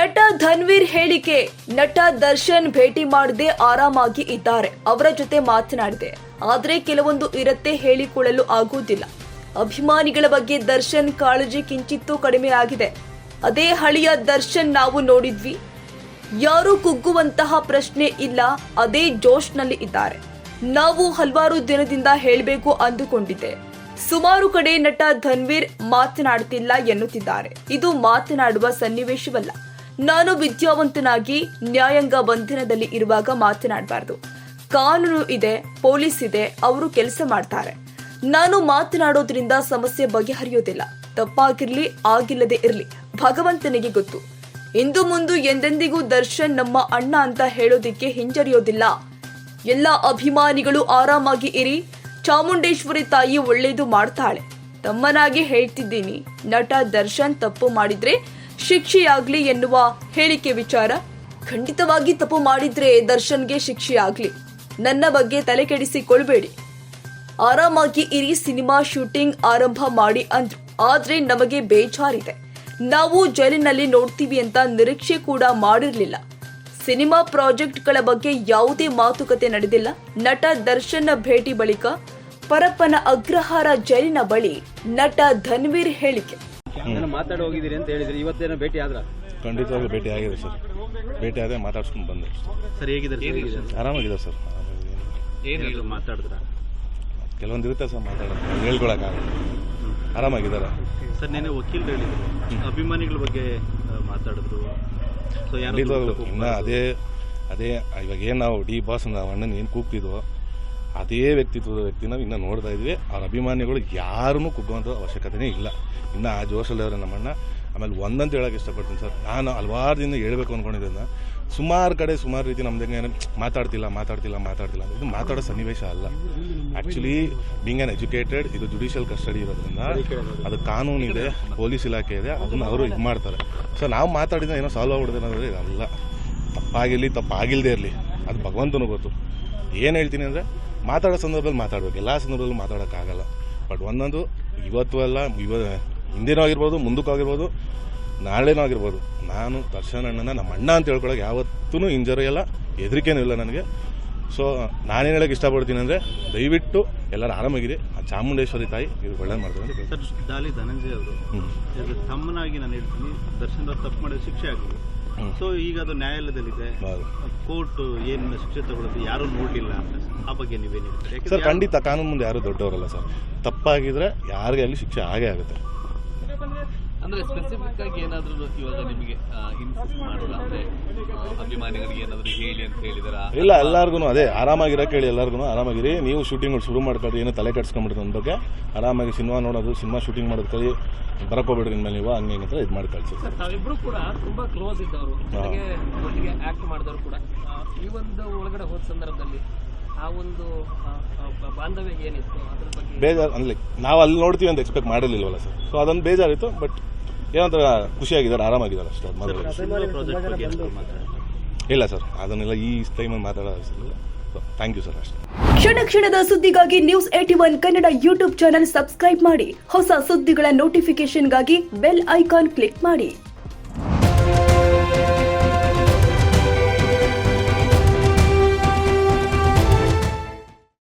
ನಟ ಧನ್ವೀರ್ ಹೇಳಿಕೆ. ನಟ ದರ್ಶನ್ ಭೇಟಿ ಮಾಡದೆ ಆರಾಮಾಗಿ ಇದ್ದಾರೆ. ಅವರ ಜೊತೆ ಮಾತನಾಡಿದೆ. ಆದರೆ ಕೆಲವೊಂದು ಇರತ್ತೆ ಹೇಳಿಕೊಳ್ಳಲು ಆಗುವುದಿಲ್ಲ. ಅಭಿಮಾನಿಗಳ ಬಗ್ಗೆ ದರ್ಶನ್ ಕಾಳಜಿ ಕಿಂಚಿತ್ತೂ ಕಡಿಮೆ ಆಗಿದೆ. ಅದೇ ಹಳಿಯ ದರ್ಶನ್ ನಾವು ನೋಡಿದ್ವಿ. ಯಾರು ಕುಗ್ಗುವಂತಹ ಪ್ರಶ್ನೆ ಇಲ್ಲ. ಅದೇ ಜೋಶ್ನಲ್ಲಿ ಇದ್ದಾರೆ. ನಾವು ಹಲವಾರು ದಿನದಿಂದ ಹೇಳಬೇಕು ಅಂದುಕೊಂಡಿದ್ದೆ. ಸುಮಾರು ಕಡೆ ನಟ ಧನ್ವೀರ್ ಮಾತನಾಡ್ತಿಲ್ಲ ಎನ್ನುತ್ತಿದ್ದಾರೆ. ಇದು ಮಾತನಾಡುವ ಸನ್ನಿವೇಶವಲ್ಲ. ನಾನು ವಿದ್ಯಾವಂತನಾಗಿ ನ್ಯಾಯಾಂಗ ಬಂಧನದಲ್ಲಿ ಇರುವಾಗ ಮಾತನಾಡಬಾರ್ದು. ಕಾನೂನು ಇದೆ, ಪೊಲೀಸ್ ಇದೆ, ಅವರು ಕೆಲಸ ಮಾಡ್ತಾರೆ. ನಾನು ಮಾತನಾಡೋದ್ರಿಂದ ಸಮಸ್ಯೆ ಬಗೆಹರಿಯೋದಿಲ್ಲ. ತಪ್ಪಾಗಿರ್ಲಿ, ಆಗಿಲ್ಲದೆ ಇರಲಿ, ಭಗವಂತನಿಗೆ ಗೊತ್ತು. ಇಂದು ಮುಂದು ಎಂದೆಂದಿಗೂ ದರ್ಶನ್ ನಮ್ಮ ಅಣ್ಣ ಅಂತ ಹೇಳೋದಿಕ್ಕೆ ಹಿಂಜರಿಯೋದಿಲ್ಲ. ಎಲ್ಲ ಅಭಿಮಾನಿಗಳು ಆರಾಮಾಗಿ ಇರಿ, ಚಾಮುಂಡೇಶ್ವರಿ ತಾಯಿ ಒಳ್ಳೇದು ಮಾಡ್ತಾಳೆ. ತಮ್ಮನಾಗಿ ಹೇಳ್ತಿದ್ದೀನಿ, ನಟ ದರ್ಶನ್ ತಪ್ಪು ಮಾಡಿದ್ರೆ ಶಿಕ್ಷೆಯಾಗ್ಲಿ ಎನ್ನುವ ಹೇಳಿಕೆ ವಿಚಾರ ಖಂಡಿತವಾಗಿ ತಪ್ಪು ಮಾಡಿದ್ರೆ ದರ್ಶನ್ಗೆ ಶಿಕ್ಷೆಯಾಗ್ಲಿ. ನನ್ನ ಬಗ್ಗೆ ತಲೆ ಕೆಡಿಸಿಕೊಳ್ಬೇಡಿ. ಆರಾಮಾಗಿ ಇರಿ, ಸಿನಿಮಾ ಶೂಟಿಂಗ್ ಆರಂಭ ಮಾಡಿ ಅಂದ್ರು. ಆದ್ರೆ ನಮಗೆ ಬೇಜಾರಿದೆ. ನಾವು ಜೈಲಿನಲ್ಲಿ ನೋಡ್ತೀವಿ ಅಂತ ನಿರೀಕ್ಷೆ ಕೂಡ ಮಾಡಿರಲಿಲ್ಲ. ಸಿನಿಮಾ ಪ್ರಾಜೆಕ್ಟ್ಗಳ ಬಗ್ಗೆ ಯಾವುದೇ ಮಾತುಕತೆ ನಡೆದಿಲ್ಲ. ನಟ ದರ್ಶನ್ ಭೇಟಿ ಬಳಿಕ ಪರಪ್ಪನ ಅಗ್ರಹಾರ ಜೈಲಿನ ಬಳಿ ನಟ ಧನ್ವೀರ್ ಹೇಳಿಕೆ. ಮಾತಾಡಿ ಹೋಗಿದ್ದೀರಿ ಅಂತ ಹೇಳಿದ್ರಿ ಇವತ್ತೇನೋ ಭೇಟಿ ಆದ್ರ? ಖಂಡಿತವಾಗಿ ಭೇಟಿ ಆಗಿದೆ ಸರ್. ಭೇಟಿ ಆದರೆ ಮಾತಾಡ್ಸ್ಕೊಂಡು ಬಂದೆ. ಸರ್ ಹೇಗಿದ್ದಾರೆ ಸರ್? ಹೇಗಿದ್ದಾರೆ? ಆರಾಮಾಗಿದೆ ಸರ್. ಏನಾದ್ರು ಮಾತಾಡಿದ್ರ ಕೆಲವೊಂದು ಇರುತ್ತೆ ಸರ್ ಮಾತಾಡೋದು. ಹೇಳ್ಕೊಳಕ್ಕಾಗಲ್ಲ ಆರಾಮಾಗಿದ್ದಾರೆ. ಸರ್ ನೆನೆ ವಕೀಲರು ಹೇಳಿದ್ರು. ಅಭಿಮಾನಿಗಳ ಬಗ್ಗೆ ಮಾತಾಡಿದ್ರು. ಸೊ ಅದೇ ಅದೇ ಇವಾಗ ಏನು ನಾವು ಡಿ ಬಾಸ್ ನಾವು ಅಣ್ಣನ ಏನು ಕೂಗ್ತಿದ್ವೋ ಅದೇ ವ್ಯಕ್ತಿತ್ವದ ವ್ಯಕ್ತಿನ ಇನ್ನು ನೋಡ್ತಾ ಇದ್ವಿ. ಅವ್ರ ಅಭಿಮಾನಿಗಳು ಯಾರನ್ನೂ ಕುಗ್ಗುವಂಥ ಅವಶ್ಯಕತೆನೇ ಇಲ್ಲ. ಇನ್ನು ಆ ಜೋಶಲ್ಲಿ ನಮ್ಮಣ್ಣ. ಆಮೇಲೆ ಒಂದಂತ ಹೇಳಕ್ಕೆ ಇಷ್ಟಪಡ್ತೀನಿ ಸರ್. ನಾನು ಹಲವಾರು ದಿನ ಹೇಳಬೇಕು ಅಂದ್ಕೊಂಡಿದ್ದನ್ನ ಸುಮಾರು ಕಡೆ ಸುಮಾರು ರೀತಿ ನಮ್ದಂಗೆ ಮಾತಾಡ್ತಿಲ್ಲ ಮಾತಾಡ್ತಿಲ್ಲ ಮಾತಾಡ್ತಿಲ್ಲ. ಇದು ಮಾತಾಡೋ ಸನ್ನಿವೇಶ ಅಲ್ಲ. ಆ್ಯಕ್ಚುಲಿ ಬೀಂಗ್ ಆ್ಯನ್ ಎಜುಕೇಟೆಡ್ ಇದು ಜುಡಿಷಿಯಲ್ ಕಸ್ಟಡಿ ಇರೋದ್ರಿಂದ ಅದು ಕಾನೂನು ಇದೆ, ಪೊಲೀಸ್ ಇಲಾಖೆ ಇದೆ, ಅದನ್ನ ಅವರು ಇದು ಮಾಡ್ತಾರೆ. ಸೊ ನಾವು ಮಾತಾಡಿದ್ರೆ ಏನೋ ಸಾಲ್ವ್ ಆಗ್ಬಿಡುತ್ತೆ ಅನ್ನೋದ್ರೆ ಇದಲ್ಲ ತಪ್ಪಾಗಿರಲಿ ತಪ್ಪಾಗಿಲ್ಲದೆ ಇರಲಿ. ಅದು ಭಗವಂತನೂ ಗೊತ್ತು. ಏನು ಹೇಳ್ತೀನಿ ಅಂದರೆ ಮಾತಾಡೋ ಸಂದರ್ಭದಲ್ಲಿ ಮಾತಾಡಬೇಕು ಎಲ್ಲ ಸಂದರ್ಭದಲ್ಲೂ ಮಾತಾಡೋಕ್ಕಾಗಲ್ಲ ಬಟ್ ಒಂದೊಂದು ಇವತ್ತು ಅಲ್ಲ ಇವ ಹಿಂದಿನೂ ಆಗಿರ್ಬೋದು ಮುಂದಕ್ಕೂ ಆಗಿರ್ಬೋದು ನಾಳೆನೂ ಆಗಿರ್ಬೋದು ನಾನು ದರ್ಶನ್ ಅಣ್ಣನ ನಮ್ಮ ಅಣ್ಣ ಅಂತ ಹೇಳ್ಕೊಳಕ್ಕೆ ಯಾವತ್ತೂ ಇಂಜರಿ ಇಲ್ಲ ಹೆದರಿಕೆನೂ ಇಲ್ಲ ನನಗೆ ಸೊ ನಾನೇನು ಹೇಳೋಕೆ ಇಷ್ಟಪಡ್ತೀನಿ ಅಂದರೆ ದಯವಿಟ್ಟು ಎಲ್ಲರೂ ಆರಾಮಾಗಿದೆ ಆ ಚಾಮುಂಡೇಶ್ವರಿ ತಾಯಿ ಇದು ಒಳ್ಳೆ ಮಾಡ್ತಾರೆ ಅಂತ ಕೇಳ್ತೀನಿ. ಸರ್ ಧನಂಜಯ ಅವರು. ತಮ್ಮನಾಗಿ ನಾನು ಹೇಳ್ತೀನಿ ದರ್ಶನ್ ತಪ್ಪು ಮಾಡಿದ ಶಿಕ್ಷೆ ಆಗಿದೆ. ಸೊ ಈಗ ಅದು ನ್ಯಾಯಾಲಯದಲ್ಲಿದೆ. ಕೋರ್ಟ್ ಏನು ಶಿಕ್ಷೆ ತಗೊಳ್ಳೋದು ಯಾರು ನೋಡಲಿಲ್ಲ. ಆ ಬಗ್ಗೆ ನೀವೇನು ಸರ್ ಖಂಡಿತ ಕಾನೂನು ಮುಂದೆ ಯಾರು ದೊಡ್ಡವರಲ್ಲ ಸರ್. ತಪ್ಪಾಗಿದ್ರೆ ಯಾರಿಗೆ ಅಲ್ಲಿ ಶಿಕ್ಷೆ ಆಗೇ ಆಗುತ್ತೆ. ಅಂದ್ರೆ ಸ್ಪೆಸಿಫಿಕ್ ಆಗಿ ಏನಾದ್ರೂ ಇವಾಗ ನಿಮಗೆ ಇನ್ಸಿಸ್ಟ್ ಮಾಡಲ್ಲ ಅಂದ್ರೆ ಅಭಿಮಾನಿಗಳಿಗೆ ಏನಾದ್ರು ಹೇಳಿ ಅಂತ ಹೇಳಿದಾರ? ಇಲ್ಲ ಎಲ್ಲಾರ್ಗು ಅದೇ ಆರಾಮಾಗಿರಕ್ಕೆ ಹೇಳಿ ಎಲ್ಲರಿಗೂ ಆರಾಮಾಗಿರಿ. ನೀವು ಶೂಟಿಂಗ್ ಶುರು ಮಾಡ್ಕೊಳ್ರಿ ಏನೋ ತಲೆ ಕೆಡ್ಸ್ಕೊಂಡ್ಬಿಡ್ರಿ ನನ್ನ ಬಗ್ಗೆ. ಆರಾಮಾಗಿ ಸಿನಿಮಾ ನೋಡೋದು ಸಿನಿಮಾ ಶೂಟಿಂಗ್ ಮಾಡೋದು ಕಲಿ ಬರಕೋಬೇಡ್ರಿ ಇನ್ಮೇಲೆ ನೀವು ಹಂಗೆ ಹಂಗಂತ ಅಂತ ಇದು ಮಾಡಿ ಕಳಿಸಿ ಸರ್ ತಾವಿಬ್ರು ಕೂಡ ತುಂಬಾ ಕ್ಲೋಸ್ ಇದ್ದವರು ಜೊತೆಗೆ ಒಟ್ಟಿಗೆ ಆಕ್ಟ್ ಮಾಡಿದವರು ಕೂಡ. ಈ ಒಂದು ಒಳಗಡೆ ಹೋದ ಸಂದರ್ಭದಲ್ಲಿ ಆ ಒಂದು ಬಾಂಧವ್ಯ ಏನಿತ್ತು ಅದ್ರ ಬಗ್ಗೆ? ಬೇಜಾರು ಅಂದ್ರೆ ನಾವು ಅಲ್ಲಿ ನೋಡ್ತೀವಿ ಅಂತ ಎಕ್ಸ್ಪೆಕ್ಟ್ ಮಾಡಿರ್ಲಿಲ್ವಲ್ಲ ಸರ್. ಸೊ ಅದೊಂದು ಬೇಜಾರಿತ್ತು ಬಟ್ ಏನಂತ ಖುಷಿಯಾಗಿದ್ದಾರೆ ಆರಾಮಾಗಿದ್ದಾರೆ ಅಷ್ಟೇ ಅದು ಇಲ್ಲ ಸರ್ ಅದನ್ನೆಲ್ಲ ಈ ಟೈಮಲ್ಲಿ ಮಾತಾಡೋ ಅವಶ್ಯಕ ಥ್ಯಾಂಕ್ ಯು ಸರ್ ಅಷ್ಟೇ. ಕ್ಷಣ ಕ್ಷಣದ ಸುದ್ದಿಗಾಗಿ news at one Kannada YouTube channel subscribe ಮಾಡಿ. ಹೊಸ ಸುದ್ದಿಗಳ ನೋಟಿಫಿಕೇಶನ್ಗಾಗಿ ಬೆಲ್ ಐಕಾನ್ ಕ್ಲಿಕ್ ಮಾಡಿ.